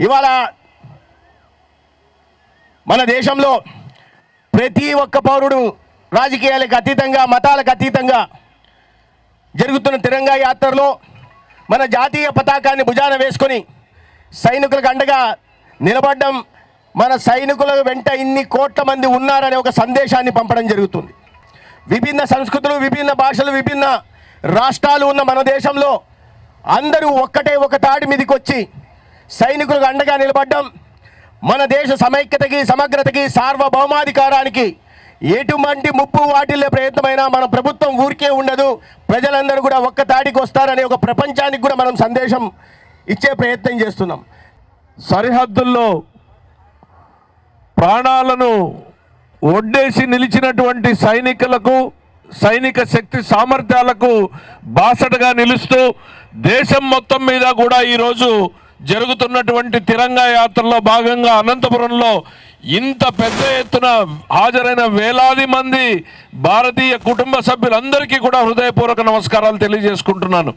ఇవాళ మన దేశంలో ప్రతి ఒక్క పౌరుడు రాజకీయాలకు అతీతంగా మతాలకు అతీతంగా జరుగుతున్న తిరంగా యాత్రలో మన జాతీయ పతాకాన్ని భుజాన వేసుకొని సైనికులకు అండగా నిలబడడం మన సైనికుల వెంట ఇన్ని కోట్ల మంది ఉన్నారనే ఒక సందేశాన్ని పంపడం జరుగుతుంది. విభిన్న సంస్కృతులు విభిన్న భాషలు విభిన్న రాష్ట్రాలు ఉన్న మన దేశంలో అందరూ ఒక్కటే ఒక తాడి మీదకి వచ్చి సైనికులకు అండగా నిలబడ్డం మన దేశ సమైక్యతకి సమగ్రతకి సార్వభౌమాధికారానికి ఎటువంటి ముప్పు వాటిల్లే ప్రయత్నమైనా మన ప్రభుత్వం ఊరికే ఉండదు. ప్రజలందరూ కూడా ఒక్క తాటికి వస్తారనే ఒక ప్రపంచానికి కూడా మనం సందేశం ఇచ్చే ప్రయత్నం చేస్తున్నాం. సరిహద్దుల్లో ప్రాణాలను ఒడ్డేసి నిలిచినటువంటి సైనికులకు సైనిక శక్తి సామర్థ్యాలకు బాసటగా నిలుస్తూ దేశం మొత్తం మీద కూడా ఈరోజు జరుగుతున్నటువంటి తిరంగా యాత్రలో భాగంగా అనంతపురంలో ఇంత పెద్ద ఎత్తున హాజరైన వేలాది మంది భారతీయ కుటుంబ సభ్యులందరికీ కూడా హృదయపూర్వక నమస్కారాలు తెలియజేసుకుంటున్నాను.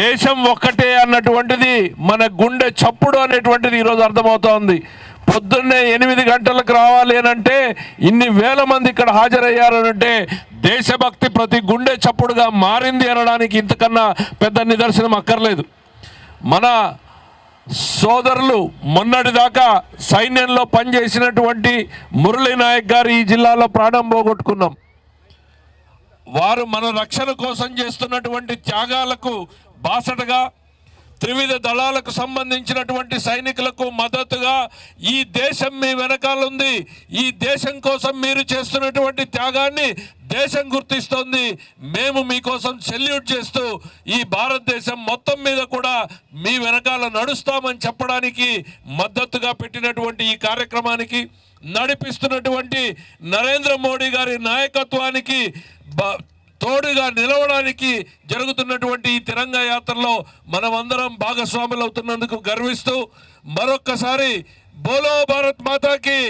దేశం ఒక్కటే అన్నటువంటిది మన గుండె చప్పుడు అనేటువంటిది ఈరోజు అర్థమవుతోంది. పొద్దున్నే ఎనిమిది గంటలకు రావాలి అని అంటే ఇన్ని వేల మంది ఇక్కడ హాజరయ్యారనంటే దేశభక్తి ప్రతి గుండె చప్పుడుగా మారింది అనడానికి ఇంతకన్నా పెద్ద నిదర్శనం అక్కర్లేదు. మన సోదరులు మొన్నటిదాకా సైన్యంలో పనిచేసినటువంటి మురళీ నాయక్ గారు ఈ జిల్లాలో ప్రాణం పోగొట్టుకున్నాం. వారు మన రక్షణ కోసం చేస్తున్నటువంటి త్యాగాలకు బాసటగా త్రివిధ దళాలకు సంబంధించినటువంటి సైనికులకు మద్దతుగా ఈ దేశం మీ వెనకాల ఉంది. ఈ దేశం కోసం మీరు చేస్తున్నటువంటి త్యాగాన్ని దేశం గుర్తిస్తోంది. మేము మీకోసం సెల్యూట్ చేస్తూ ఈ భారతదేశం మొత్తం మీ వెనకాల నడుస్తామని చెప్పడానికి మద్దతుగా పెట్టినటువంటి ఈ కార్యక్రమానికి నడిపిస్తున్నటువంటి నరేంద్ర మోడీ గారి నాయకత్వానికి తోడుగా నిలవడానికి జరుగుతున్నటువంటి ఈ తిరంగా యాత్రలో మనమందరం భాగస్వాములు అవుతున్నందుకు గర్విస్తూ మరొక్కసారి బోలో భారత్ మాతాకి